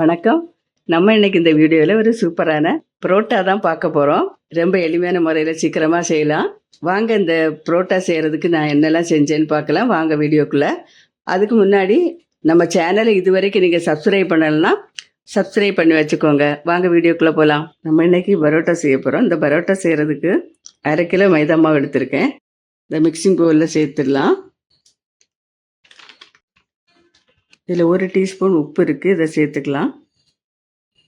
வணக்கம். நம்ம இன்றைக்கி இந்த வீடியோவில் ஒரு சூப்பரான புரோட்டா தான் பார்க்க போகிறோம் ரொம்ப எளிமையான முறையில் சீக்கிரமாக செய்யலாம். வாங்க இந்த புரோட்டா செய்கிறதுக்கு நான் என்னெல்லாம் செஞ்சேன்னு பார்க்கலாம். வாங்க வீடியோக்குள்ளே. அதுக்கு முன்னாடி நம்ம சேனலை இது வரைக்கும் நீங்கள் சப்ஸ்கிரைப் பண்ணலைன்னா சப்ஸ்கிரைப் பண்ணி வச்சுக்கோங்க. வாங்க வீடியோக்குள்ளே போகலாம் நம்ம இன்றைக்கி பரோட்டா செய்ய போகிறோம் இந்த பரோட்டா செய்கிறதுக்கு அரை கிலோ மைதா மாவு எடுத்திருக்கேன். இந்த மிக்சிங் பவுலில் சேர்த்துடலாம். இதில் ஒரு டீஸ்பூன் உப்பு இருக்குது இதை சேர்த்துக்கலாம்.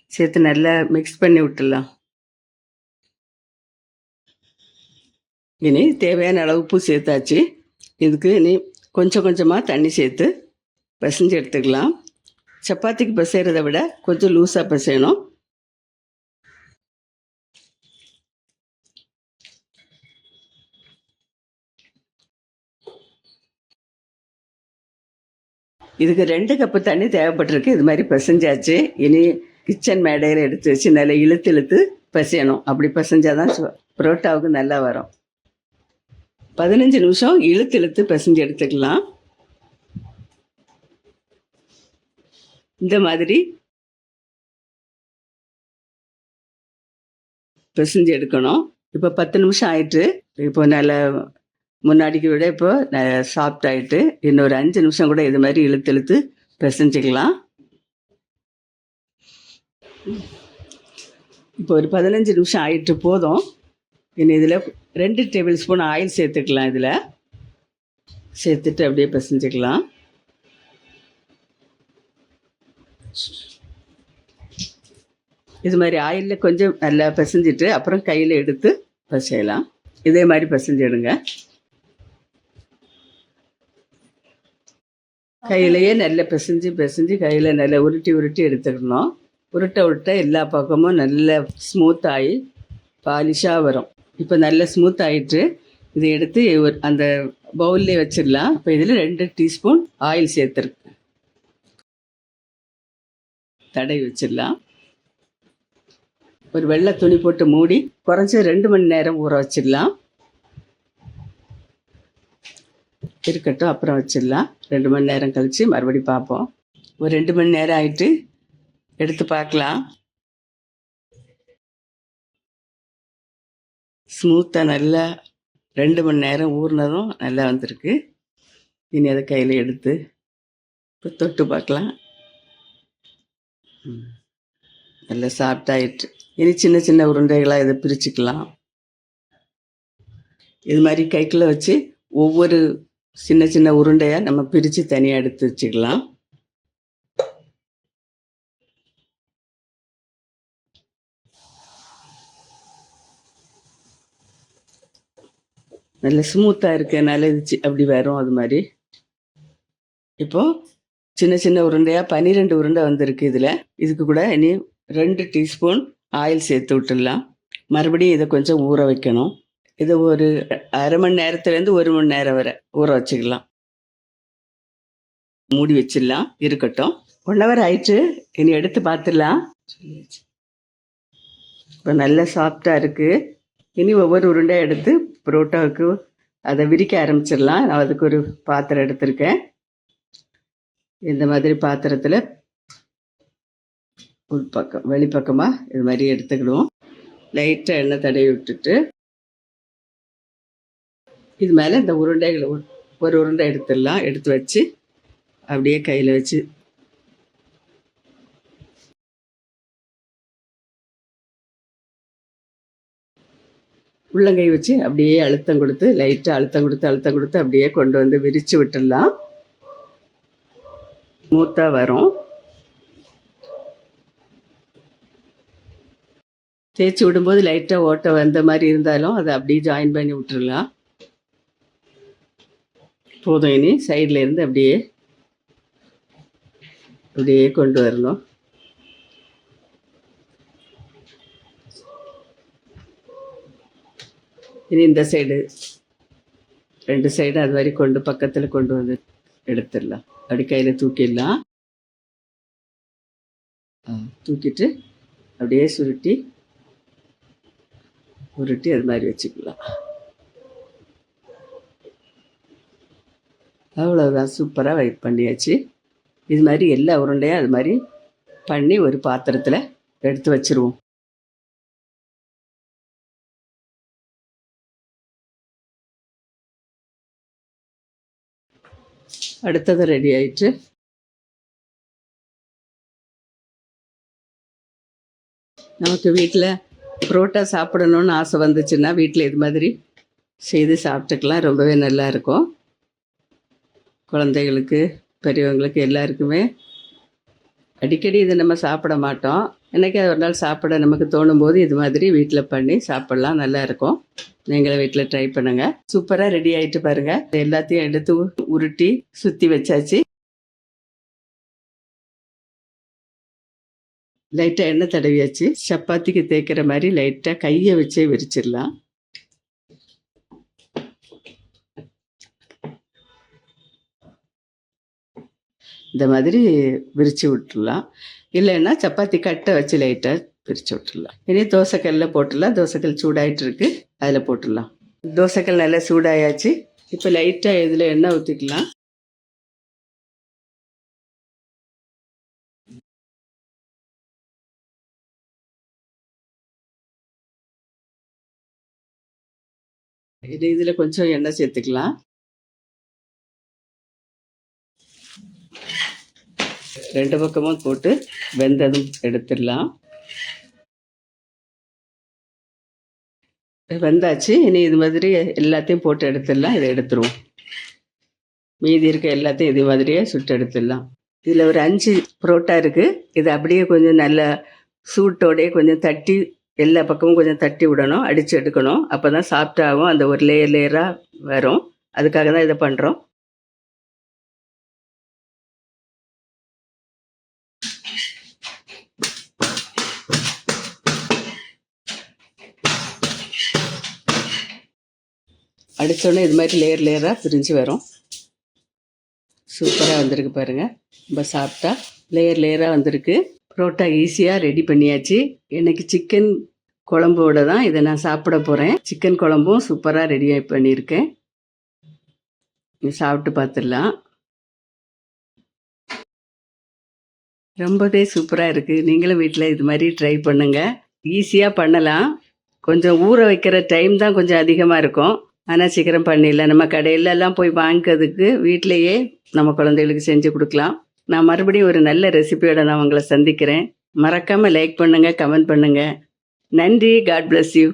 சேர்த்து நல்லா மிக்ஸ் பண்ணி விட்டுடலாம். இனி தேவையான அளவு உப்பு சேர்த்தாச்சு. இதுக்கு இனி கொஞ்சம் கொஞ்சமாக தண்ணி சேர்த்து பிசைஞ்சு எடுத்துக்கலாம். சப்பாத்திக்கு பிசைகிறத விட கொஞ்சம் லூஸாக பிசையணும். இதுக்கு ரெண்டு கப்பு தண்ணி தேவைப்பட்டிருக்கு. இது மாதிரி பிசைஞ்சாச்சு. இனி கிச்சன் மேடையில் எடுத்து வச்சு நல்லா இழுத்து இழுத்து பிசையணும். அப்படி பிசைஞ்சாதான் சு- புரோட்டாவுக்கு நல்லா வரும். பதினஞ்சு நிமிஷம் இழுத்து இழுத்து பிசைஞ்சு எடுத்துக்கலாம். இந்த மாதிரி பிசைஞ்சு எடுக்கணும். இப்போ பத்து நிமிஷம் ஆயிட்டு இப்போ நல்ல முன்னாடிக்கு விட இப்போ சாஃப்ட் ஆகிட்டு இன்னொரு அஞ்சு நிமிஷம் கூட இது மாதிரி இழுத்து இழுத்து பிசைஞ்சுக்கலாம். இப்போ ஒரு பதினஞ்சு நிமிஷம் ஆயிட்டு போதும். இனி இதில் ரெண்டு டேபிள் ஸ்பூன் ஆயில் சேர்த்துக்கலாம் இதில். சேர்த்துட்டு அப்படியே பிசைஞ்சிக்கலாம். இது மாதிரி ஆயிலில் கொஞ்சம் நல்லா பிசைஞ்சிட்டு அப்புறம் கையில் எடுத்து பிசையலாம். இதே மாதிரி பிசைஞ்சிடுங்க. கையிலையே நல்லா பிசைஞ்சு பிசைஞ்சு கையில் நல்லா உருட்டி உருட்டி எடுத்துக்கணும். உருட்ட உருட்ட எல்லா பக்கமும் நல்ல ஸ்மூத் ஆகி பாலிஷாக வரும். இப்போ நல்ல ஸ்மூத் ஆகிட்டு இதை எடுத்து ஒரு- அந்த பவுல்லே வச்சிடலாம். இப்போ இதில் ரெண்டு டீஸ்பூன் ஆயில் சேர்த்துருக்கு தடவி வச்சிடலாம். ஒரு வெள்ளை துணி போட்டு மூடி குறைஞ்சி ரெண்டு மணி நேரம் ஊற வச்சிடலாம். இருக்கட்டும் அப்புறம் வச்சிடலாம். ரெண்டு மணி நேரம் கழித்து மறுபடி பார்ப்போம். ஒரு ரெண்டு மணி நேரம் ஆயிட்டு எடுத்து பார்க்கலாம். ஸ்மூத்தாக நல்லா ரெண்டு மணி நேரம் ஊறினதும் நல்லா வந்திருக்கு. இனி அதை கையில் எடுத்து இப்போ தொட்டு பார்க்கலாம். நல்லா சாப்பிட்டாயிட்டு இனி சின்ன சின்ன உருண்டைகளாக இதை பிரிச்சுக்கலாம். இது மாதிரி கைக்குள்ளே வச்சு ஒவ்வொரு சின்ன சின்ன உருண்டையாக நம்ம பிரித்து தனியாக எடுத்து வச்சுக்கலாம். நல்ல ஸ்மூத்தாக இருக்கனால இது அப்படி வரும் அது மாதிரி. இப்போ சின்ன சின்ன உருண்டையாக பன்னிரெண்டு உருண்டை வந்திருக்கு இதில். இதுக்கு கூட இனி ரெண்டு டீஸ்பூன் ஆயில் சேர்த்து விட்டுடலாம். மறுபடியும் இதை கொஞ்சம் ஊற வைக்கணும். இதை ஒரு அரை மணி நேரத்துலேருந்து ஒரு மணி நேரம் வரை ஊற வச்சுக்கலாம். மூடி வச்சிடலாம். இருக்கட்டும். ஒன் ஹவர் ஆயிட்டு இனி எடுத்து பார்த்துடலாம். இப்போ நல்ல சாஃப்டாக இருக்குது இனி ஒவ்வொரு உருண்டை எடுத்து புரோட்டாவுக்கு அதை விரிக்க ஆரம்பிச்சிடலாம். நான் அதுக்கு ஒரு பாத்திரம் எடுத்திருக்கேன். இந்த மாதிரி பாத்திரத்தில் உள்பக்கம் வெளிப்பக்கமாக இது மாதிரி எடுத்துக்கிடுவோம் லைட்டாக எண்ணெய் தடவி விட்டுட்டு இது மேலே இந்த உருண்டைகளை ஒரு- உருண்டை எடுத்துடலாம். எடுத்து வச்சு அப்படியே கையில் வச்சு. உள்ளங்கை வச்சு அப்படியே அழுத்தம் கொடுத்து லைட்டாக அழுத்தம் கொடுத்து அழுத்தம் கொடுத்து அப்படியே கொண்டு வந்து விரித்து விட்டுடலாம். மூத்தாக வரும். தேய்ச்சி விடும்போது லைட்டாக ஓட்டை வந்த மாதிரி இருந்தாலும் அதை அப்படியே ஜாயின் பண்ணி விட்டுறலாம் போதும் இனி. சைடில் இருந்து அப்படியே அப்படியே கொண்டு வரணும். இனி இந்த சைடு ரெண்டு சைடு அது மாதிரி கொண்டு பக்கத்தில் கொண்டு வந்து எடுத்துடலாம். அப்படி கையில் தூக்கிடலாம். தூக்கிட்டு அப்படியே சுருட்டி உருட்டி அது மாதிரி வச்சுக்கலாம். அவ்வளோதான் சூப்பராக வெயிட் பண்ணியாச்சு. இது மாதிரி எல்லா உருண்டையும் அது மாதிரி பண்ணி ஒரு பாத்திரத்தில் எடுத்து வச்சுருவோம். அடுத்தது ரெடி ஆயிட்டு நமக்கு வீட்டில் புரோட்டா சாப்பிடணும்னு ஆசை வந்துச்சுன்னா வீட்டில் இது மாதிரி செய்து சாப்பிட்டுக்கலாம். ரொம்பவே நல்லா இருக்கும். குழந்தைகளுக்கு பெரியவங்களுக்கு எல்லாருக்குமே அடிக்கடி இதை நம்ம சாப்பிட மாட்டோம். என்றைக்கு ஒரு நாள் சாப்பிட நமக்கு தோணும் போது இது மாதிரி வீட்டில் பண்ணி சாப்பிட்லாம் நல்லா இருக்கும். நீங்களும் வீட்டில் ட்ரை பண்ணுங்கள் சூப்பராக ரெடி ஆகிட்டு பாருங்கள் எல்லாத்தையும் எடுத்து உருட்டி சுற்றி வச்சாச்சு. லைட்டாக எண்ணெய் தடவியாச்சு. சப்பாத்திக்கு தேய்க்கிற மாதிரி லைட்டாக கையை வச்சே விரிச்சிடலாம். இந்த மாதிரி விரித்து விட்டுடலாம் இல்லைன்னா சப்பாத்தி கட்டை வச்சு லைட்டாக பிரித்து விட்டுடலாம் இனி தோசைக்கல்ல போட்டுடலாம். தோசைக்கல் சூடாயிட்டு இருக்கு அதில் போட்டுடலாம். தோசைக்கல் நல்லா சூடாயாச்சு. இப்போ லைட்டாக இதில் எண்ணெய் ஊற்றிக்கலாம் இது இதில் கொஞ்சம் எண்ணெய் சேர்த்துக்கலாம். ரெண்டு பக்கமும் போட்டு வெந்ததும் எடுத்துடலாம். வெந்தாச்சு. இனி இது மாதிரி எல்லாத்தையும் போட்டு எடுத்துடலாம். இதை எடுத்துருவோம். மீதி இருக்க எல்லாத்தையும் இது மாதிரியே சுட்டு எடுத்துடலாம். இதில் ஒரு அஞ்சு புரோட்டா இருக்குது இது அப்படியே கொஞ்சம் நல்ல சூட்டோடயே கொஞ்சம் தட்டி எல்லா பக்கமும் கொஞ்சம் தட்டி விடணும். அடித்து எடுக்கணும். அப்போ தான் சாஃப்டாகும் அந்த ஒரு லேயர் லேயராக வரும். அதுக்காக தான் இதை பண்ணுறோம் அடித்தோடனே இது மாதிரி லேயர் லேயராக பிரிஞ்சு வரும். சூப்பராக வந்திருக்கு பாருங்கள் ரொம்ப சாப்பிட்டா லேயர் லேயராக வந்திருக்கு. புரோட்டா ஈஸியாக ரெடி பண்ணியாச்சு. எனக்கு சிக்கன் குழம்போட தான் இதை நான் சாப்பிட போகிறேன் சிக்கன் குழம்பும் சூப்பராக ரெடி பண்ணியிருக்கேன். சாப்பிட்டு பார்த்துடலாம். ரொம்பவே சூப்பராக இருக்குது நீங்களும் வீட்டில் இது மாதிரி ட்ரை பண்ணுங்கள் ஈஸியாக பண்ணலாம். கொஞ்சம் ஊற வைக்கிற டைம் தான் கொஞ்சம் அதிகமாக இருக்கும். ஆனால் சீக்கிரம் பண்ணிடலாம் நம்ம கடையிலலாம் போய் வாங்கிக்கிறதுக்கு வீட்டிலையே நம்ம குழந்தைகளுக்கு செஞ்சு கொடுக்கலாம். நான் மறுபடியும் ஒரு நல்ல ரெசிபியோட நான் உங்களை சந்திக்கிறேன். மறக்காமல் லைக் பண்ணுங்கள் கமெண்ட் பண்ணுங்கள் நன்றி. God bless you